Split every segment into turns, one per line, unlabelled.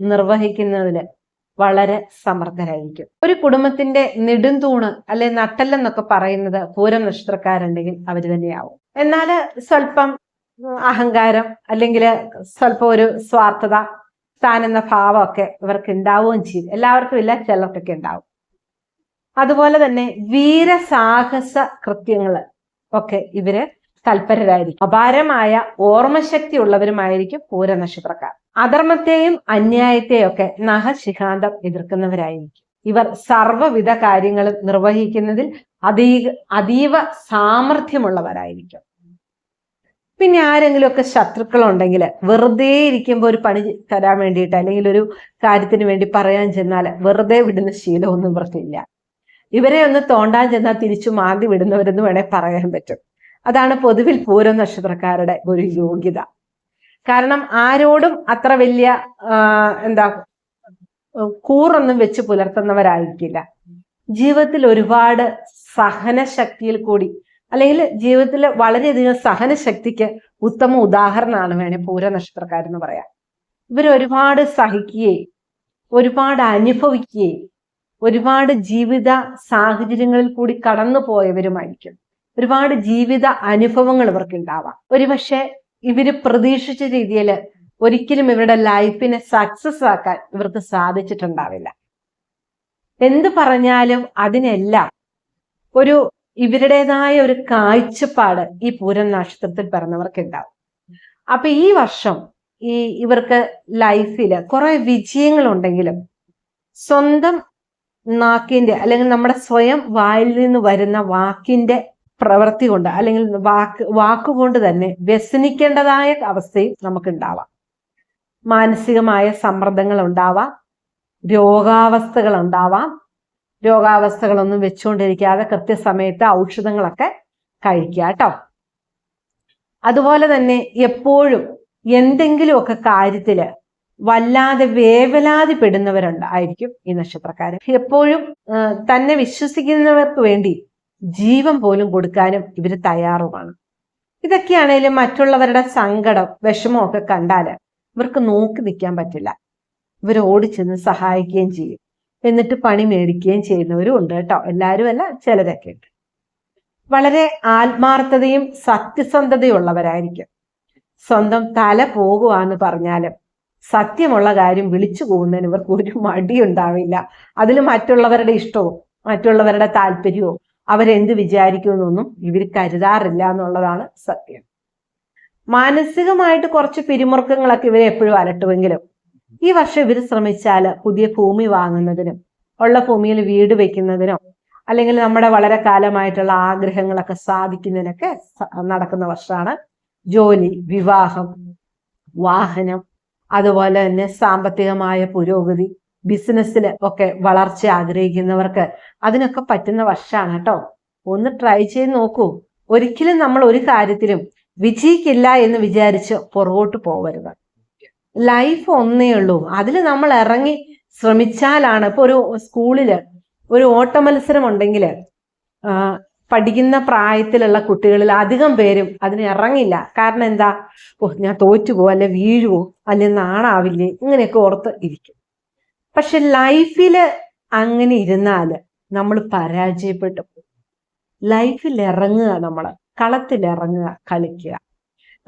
നിർവഹിക്കുന്നതിൽ വളരെ സമർത്ഥരായിരിക്കും. ഒരു കുടുംബത്തിന്റെ നെടുംതൂണ് അല്ലെ നട്ടല്ലെന്നൊക്കെ പറയുന്നത് പൂരം നക്ഷത്രക്കാരുണ്ടെങ്കിൽ അവർ തന്നെയാവും. എന്നാൽ സ്വല്പം അഹങ്കാരം അല്ലെങ്കിൽ സ്വല്പം ഒരു സ്വാർത്ഥത താൻ എന്ന ഭാവമൊക്കെ ഇവർക്ക് ഉണ്ടാവുകയും ചെയ്യും. എല്ലാവർക്കും ഇല്ല ചിലർക്കൊക്കെ ഉണ്ടാവും. അതുപോലെ തന്നെ വീരസാഹസ കൃത്യങ്ങൾ ഒക്കെ ഇവർ തൽപരരായിരിക്കും. അപാരമായ ഓർമ്മശക്തി ഉള്ളവരുമായിരിക്കും പൂര നക്ഷത്രക്കാർ. അധർമ്മത്തെയും അന്യായത്തെയൊക്കെ നഖശിഖാന്തം എതിർക്കുന്നവരായിരിക്കും. ഇവർ സർവവിധ കാര്യങ്ങളും നിർവഹിക്കുന്നതിൽ അതീ അതീവ സാമർഥ്യമുള്ളവരായിരിക്കും. പിന്നെ ആരെങ്കിലുമൊക്കെ ശത്രുക്കളുണ്ടെങ്കിൽ വെറുതെ ഇരിക്കുമ്പോൾ ഒരു പണി തരാൻ വേണ്ടിയിട്ട് അല്ലെങ്കിൽ ഒരു കാര്യത്തിന് വേണ്ടി പറയാൻ ചെന്നാൽ വെറുതെ വിടുന്ന ശീലമൊന്നും ഇവർക്കില്ല. ഇവരെ ഒന്ന് തോണ്ടാൻ ചെന്നാൽ തിരിച്ചു മാന്തി വിടുന്നവരെന്ന് വേണേൽ പറയാൻ പറ്റും. അതാണ് പൊതുവിൽ പൂരം നക്ഷത്രക്കാരുടെ ഒരു യോഗ്യത. കാരണം ആരോടും അത്ര വലിയ എന്താ കൂറൊന്നും വെച്ച് പുലർത്തുന്നവരായിരിക്കില്ല. ജീവിതത്തിൽ ഒരുപാട് സഹനശക്തിയിൽ കൂടി അല്ലെങ്കിൽ ജീവിതത്തിൽ വളരെയധികം സഹനശക്തിക്ക് ഉത്തമ ഉദാഹരണമാണ് വേണേ പൂര നക്ഷത്രക്കാരെന്ന് പറയാം. ഇവർ ഒരുപാട് സഹിക്കുകയും ഒരുപാട് അനുഭവിക്കുകയും ഒരുപാട് ജീവിത സാഹചര്യങ്ങളിൽ കൂടി കടന്നു പോയവരുമായിരിക്കും ഒരുപാട് ജീവിത അനുഭവങ്ങൾ ഇവർക്ക് ഉണ്ടാവാം ഒരുപക്ഷെ ഇവർ പ്രതീക്ഷിച്ച രീതിയിൽ ഒരിക്കലും ഇവരുടെ ലൈഫിനെ സക്സസ് ആക്കാൻ ഇവർക്ക് സാധിച്ചിട്ടുണ്ടാവില്ല. എന്ത് പറഞ്ഞാലും അതിനെല്ലാം ഒരു ഇവരുടേതായ ഒരു കാഴ്ചപ്പാട് ഈ പൂരം നക്ഷത്രത്തിൽ പിറന്നവർക്ക് ഉണ്ടാവും അപ്പൊ ഈ വർഷം ഈ ഇവർക്ക് ലൈഫിൽ കുറെ വിജയങ്ങളുണ്ടെങ്കിലും സ്വന്തം നാക്കിന്റെ അല്ലെങ്കിൽ നമ്മുടെ സ്വയം വായിൽ നിന്ന് വരുന്ന വാക്കിന്റെ പ്രവൃത്തി കൊണ്ട് അല്ലെങ്കിൽ വാക്ക് വാക്കുകൊണ്ട് തന്നെ വ്യസനിക്കേണ്ടതായ അവസ്ഥയും നമുക്ക് ഉണ്ടാവാം മാനസികമായ സമ്മർദ്ദങ്ങൾ ഉണ്ടാവാം രോഗാവസ്ഥകൾ ഉണ്ടാവാം രോഗാവസ്ഥകളൊന്നും വെച്ചുകൊണ്ടിരിക്കാതെ കൃത്യസമയത്ത് ഔഷധങ്ങളൊക്കെ കഴിക്കുക കേട്ടോ. അതുപോലെ തന്നെ എപ്പോഴും എന്തെങ്കിലുമൊക്കെ കാര്യത്തിൽ വല്ലാതെ വേവലാതിപ്പെടുന്നവരുണ്ടായിരിക്കും ഈ നക്ഷത്രക്കാരൻ എപ്പോഴും തന്നെ വിശ്വസിക്കുന്നവർക്ക് വേണ്ടി ജീവൻ പോലും കൊടുക്കാനും ഇവർ തയ്യാറുമാണ്. ഇതൊക്കെയാണേലും മറ്റുള്ളവരുടെ സങ്കടം വിഷമമൊക്കെ കണ്ടാൽ ഇവർക്ക് നോക്കി നിൽക്കാൻ പറ്റില്ല. ഇവർ ഓടിച്ചെന്ന് സഹായിക്കുകയും ചെയ്യും. എന്നിട്ട് പണി മേടിക്കുകയും ചെയ്യുന്നവരും ഉണ്ട് കേട്ടോ. എല്ലാവരും അല്ല ചിലരൊക്കെ ഉണ്ട്. വളരെ ആത്മാർത്ഥതയും സത്യസന്ധതയുള്ളവരായിരിക്കും. സ്വന്തം തല പോകുവാന്ന് പറഞ്ഞാലും സത്യമുള്ള കാര്യം വിളിച്ചു പോകുന്നതിന് ഇവർക്ക് ഒരു മടിയുണ്ടാവില്ല. അതിൽ മറ്റുള്ളവരുടെ ഇഷ്ടവും മറ്റുള്ളവരുടെ താല്പര്യവും അവരെന്ത് വിചാരിക്കുമെന്നൊന്നും ഇവർ കരുതാറില്ല എന്നുള്ളതാണ് സത്യം. മാനസികമായിട്ട് കുറച്ച് പിരിമുറുക്കങ്ങളൊക്കെ ഇവരെ എപ്പോഴും അലട്ടുമെങ്കിലും ഈ വർഷം ഇവർ ശ്രമിച്ചാൽ പുതിയ ഭൂമി വാങ്ങുന്നതിനും ഉള്ള ഭൂമിയിൽ വീട് വെക്കുന്നതിനോ അല്ലെങ്കിൽ നമ്മുടെ വളരെ കാലമായിട്ടുള്ള ആഗ്രഹങ്ങളൊക്കെ സാധിക്കുന്നതിനൊക്കെ നടക്കുന്ന വർഷമാണ് ജോലി വിവാഹം വാഹനം അതുപോലെ തന്നെ സാമ്പത്തികമായ പുരോഗതി ബിസിനസ്സിൽ ഒക്കെ വളർച്ച ആഗ്രഹിക്കുന്നവർക്ക് അതിനൊക്കെ പറ്റുന്ന വർഷമാണ് കേട്ടോ. ഒന്ന് ട്രൈ ചെയ്ത് നോക്കൂ. ഒരിക്കലും നമ്മൾ ഒരു കാര്യത്തിലും വിജയിക്കില്ല എന്ന് വിചാരിച്ച് പുറകോട്ട് പോവരുത്. ലൈഫ് ഒന്നേ ഉള്ളൂ. അതിൽ നമ്മൾ ഇറങ്ങി ശ്രമിച്ചാലാണ് ഇപ്പൊ ഒരു സ്കൂളിൽ ഒരു ഓട്ട മത്സരം ഉണ്ടെങ്കിൽ പഠിക്കുന്ന പ്രായത്തിലുള്ള കുട്ടികളിൽ അധികം പേരും അതിന് ഇറങ്ങില്ല. കാരണം എന്താ? ഓ ഞാൻ തോറ്റുപോ അല്ലെ വീഴുവോ അല്ലെ നാണാവില്ലേ? ഇങ്ങനെയൊക്കെ ഓർത്ത് ഇരിക്കും. പക്ഷെ ലൈഫിൽ അങ്ങനെ ഇരുന്നാൽ നമ്മൾ പരാജയപ്പെട്ടു പോകും. ലൈഫിൽ ഇറങ്ങുക നമ്മൾ കളത്തിൽ ഇറങ്ങുക കളിക്കുക.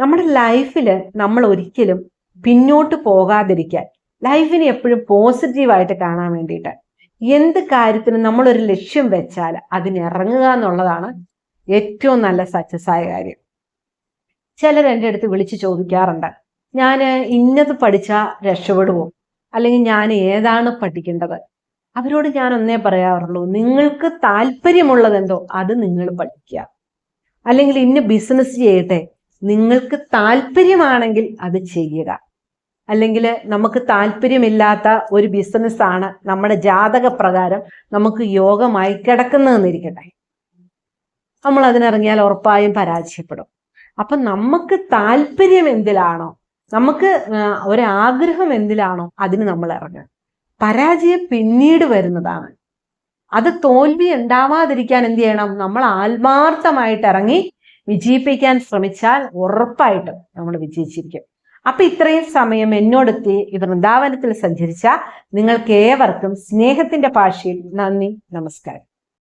നമ്മുടെ ലൈഫിൽ നമ്മൾ ഒരിക്കലും പിന്നോട്ട് പോകാതിരിക്കാൻ ലൈഫിനെ എപ്പോഴും പോസിറ്റീവായിട്ട് കാണാൻ വേണ്ടിയിട്ട് എന്ത് കാര്യത്തിനും നമ്മളൊരു ലക്ഷ്യം വെച്ചാൽ അതിനിറങ്ങുക എന്നുള്ളതാണ് ഏറ്റവും നല്ല സക്സസ് ആയ കാര്യം. ചിലർ എന്റെ അടുത്ത് വിളിച്ച് ചോദിക്കാറുണ്ട് ഞാൻ ഇന്നത് പഠിച്ചാൽ രക്ഷപ്പെടുമോ അല്ലെങ്കിൽ ഞാൻ ഏതാണ് പഠിക്കേണ്ടത്? അവരോട് ഞാൻ ഒന്നേ പറയാറുള്ളൂ നിങ്ങൾക്ക് താല്പര്യമുള്ളതെന്തോ അത് നിങ്ങൾ പഠിക്കുക. അല്ലെങ്കിൽ ഇന്ന് ബിസിനസ് ചെയ്യട്ടെ നിങ്ങൾക്ക് താല്പര്യമാണെങ്കിൽ അത് ചെയ്യുക. അല്ലെങ്കിൽ നമുക്ക് താല്പര്യമില്ലാത്ത ഒരു ബിസിനസ്സാണ് നമ്മുടെ ജാതക പ്രകാരം നമുക്ക് യോഗമായി കിടക്കുന്നതെന്നിരിക്കട്ടെ. നമ്മൾ അതിനിറങ്ങിയാൽ ഉറപ്പായും പരാജയപ്പെടും. അപ്പം നമുക്ക് താല്പര്യം എന്തിലാണോ നമുക്ക് ഒരാഗ്രഹം എന്തിലാണോ അതിന് നമ്മൾ ഇറങ്ങുക പരാജയം പിന്നീട് വരുന്നതാണ്. അത് തോൽവി ഉണ്ടാവാതിരിക്കാൻ എന്ത് ചെയ്യണം? നമ്മൾ ആത്മാർത്ഥമായിട്ട് ഇറങ്ങി വിജയിപ്പിക്കാൻ ശ്രമിച്ചാൽ ഉറപ്പായിട്ടും നമ്മൾ വിജയിച്ചിരിക്കും. അപ്പൊ ഇത്രയും സമയം എന്നോടെത്തി. ഈ വൃന്ദാവനത്തിൽ സഞ്ചരിച്ച നിങ്ങൾക്ക് ഏവർക്കും സ്നേഹത്തിന്റെ ഭാഷയിൽ നന്ദി നമസ്കാരം.